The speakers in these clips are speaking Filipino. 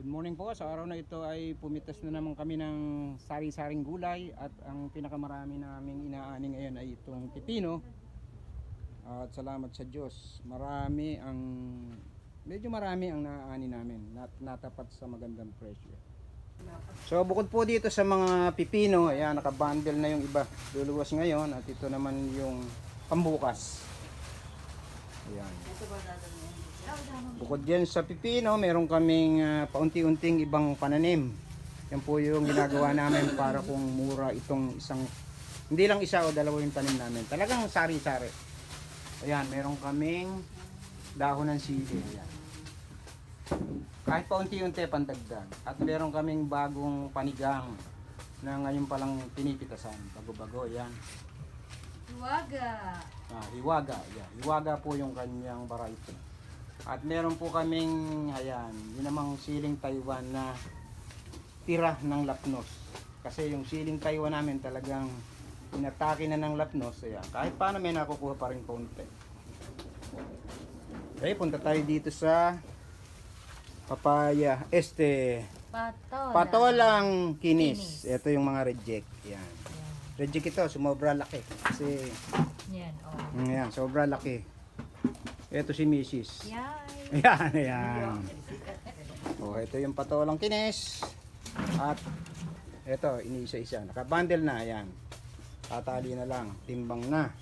Good morning po. Sa araw na ito ay pumitas na naman kami ng sari-saring gulay at ang pinakamarami naming inaani ngayon ay itong pipino. At salamat sa Diyos. Marami ang medyo marami ang naaani namin. Nat natapat sa magandang presyo. So bukod po dito sa mga pipino, ayan nakabundle na yung iba. Luluwas ngayon at ito naman yung pambukas. Ayan. Bukod dyan sa pipino, meron kaming ah, paunti-unting ibang pananim. Yan po yung ginagawa namin para kung mura itong isang, hindi lang isa o dalawa yung tanim namin. Talagang sari-sari. Ayan, meron kaming dahon ng sili. Ayan. Kahit paunti-unti pandagdag. At meron kaming bagong panigang na ngayon palang pinipitasan. Bago-bago, ayan. Iwaga. Ah, hiwaga, yeah. Hiwaga po yung kanyang variety. At meron po kaming, ayan, yun namang siling Taiwan na tira ng lapnos. Kasi yung siling Taiwan namin talagang inatake na ng lapnos. Ayan, kahit paano may nakukuha pa rin konti. Okay, punta tayo dito sa papaya. Este, Patola. patolang kinis. Kinis. Ito yung mga reject. Yan. Reject ito, sumobra laki. Kasi Yan, oh. Ayan, sobra laki. Ito si Mrs. Yay. Ayan, ayan. Oh, ito yung patolang kines. At ito, iniisa-isa. Nakabundle na, ayan. Tatali na lang, timbang na.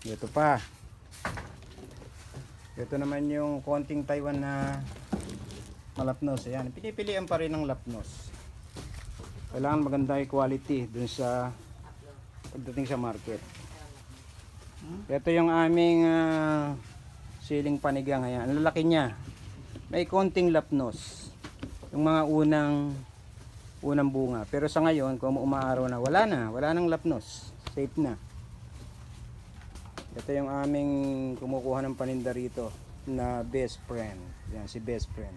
Ito pa. Ito naman yung konting Taiwan na malapnos. Ayan, pinipilian pa rin ng lapnos. Kailangan maganda yung quality dun sa pagdating sa market. Ito yung aming ah, siling panigang ayan. Ang lalaki niya. May konting lapnos. Yung mga unang unang bunga. Pero sa ngayon, kung umaaraw na, wala na. Wala nang lapnos. Safe na. Ito yung aming kumukuha ng paninda rito na best friend. Yan, si best friend.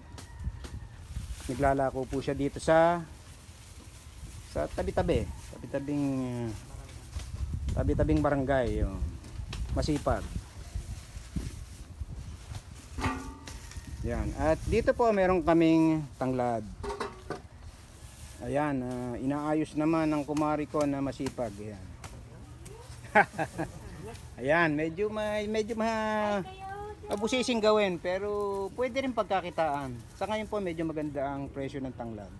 Naglalako po siya dito sa sa tabi-tabi. Tabi-tabing tabi-tabing barangay. Yung masipag. Yan. At dito po meron kaming tanglad. Ayan, ah, inaayos naman ng kumari ko na masipag. Ayan. Ayan, medyo may medyo ma mabusising gawin pero pwede rin pagkakitaan. Sa ngayon po medyo maganda ang presyo ng tanglad.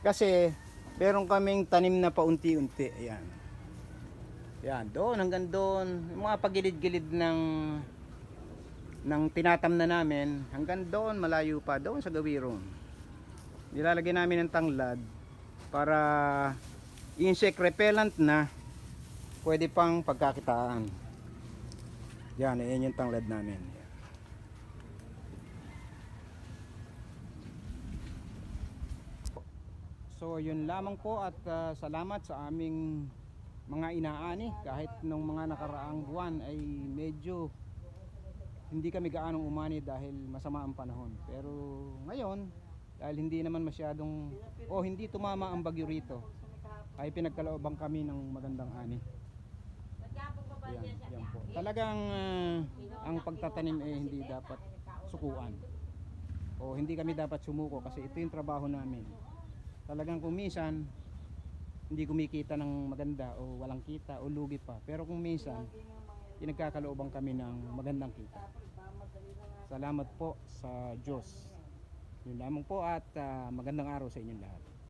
Kasi meron kaming tanim na paunti-unti. Ayan. Yan, doon hanggang doon, yung mga pagilid-gilid ng ng tinatam na namin, hanggang doon malayo pa, doon sa Gawirong. Nilalagay namin ng tanglad para insect repellent na pwede pang pagkakitaan. Yan, yan yung tanglad namin. So yun lamang po at ah, salamat sa aming mga inaani kahit nung mga nakaraang buwan ay medyo hindi kami gaanong umani dahil masama ang panahon. Pero ngayon, dahil hindi naman masyadong o hindi tumama ang bagyo rito, ay pinagkalooban kami ng magandang ani. Yan, yan po. Talagang ah, ang pagtatanim ay hindi dapat sukuan. O hindi kami dapat sumuko kasi ito yung trabaho namin. Talagang kung minsan hindi kumikita ng maganda o walang kita o lugi pa. Pero kung minsan, pinagkakalooban kami ng magandang kita. Salamat po sa Diyos. Yun lamang po at ah, magandang araw sa inyong lahat.